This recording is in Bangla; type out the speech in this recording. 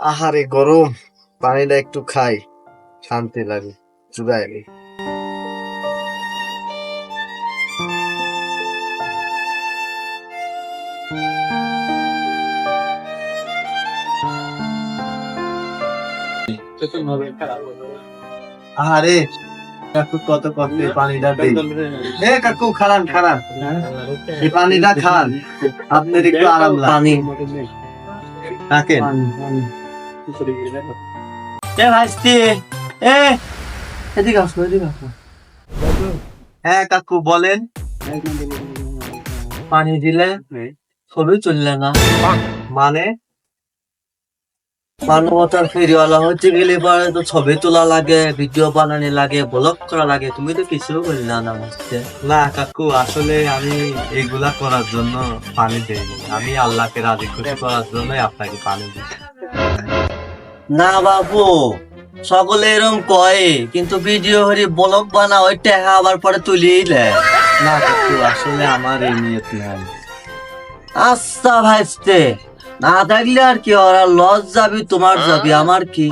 আহারে গরম পানিটা একটু খাই। শান্তি লাগে নেই আহারে কাকু কত কষ্টে পানিটা দেই। এ কাকু খারান খারান এই পানিটা খান আপনার একটু আরাম লাগে। পানি। রাখেন। এ ভাইস্তি, এ, এদিকে আসো এদিকে আসো। হ্যাঁ কাকু, বলেন। পানি দিলে ছবি চললে না। মানে? মানবতার ফেরিওয়ালা হচ্ছে গেলে পরে তো ছবি তোলা লাগে, ভিডিও বানানো লাগে ব্লগ করা লাগে। তুমি তো কিছু বললে না না না, কাকু, আসলে আমি এগুলা করার জন্য পানি দেই আমি আল্লাহকে রাজি খুশি করার জন্যই আপনাকে পানি দিই না বাবু সকলে এরম কয়ে কিন্তু ভিডিও হরি ব্লগ বানা ওই টেহা আবার পরে তুলিয়ে দেয়। না কিন্তু আসলে আমার এই নিয়ত নাই। আচ্ছা ভাইস্তে না থাকলে আর কি ওরা লজ যাবি তোমার যাবি আমার কি?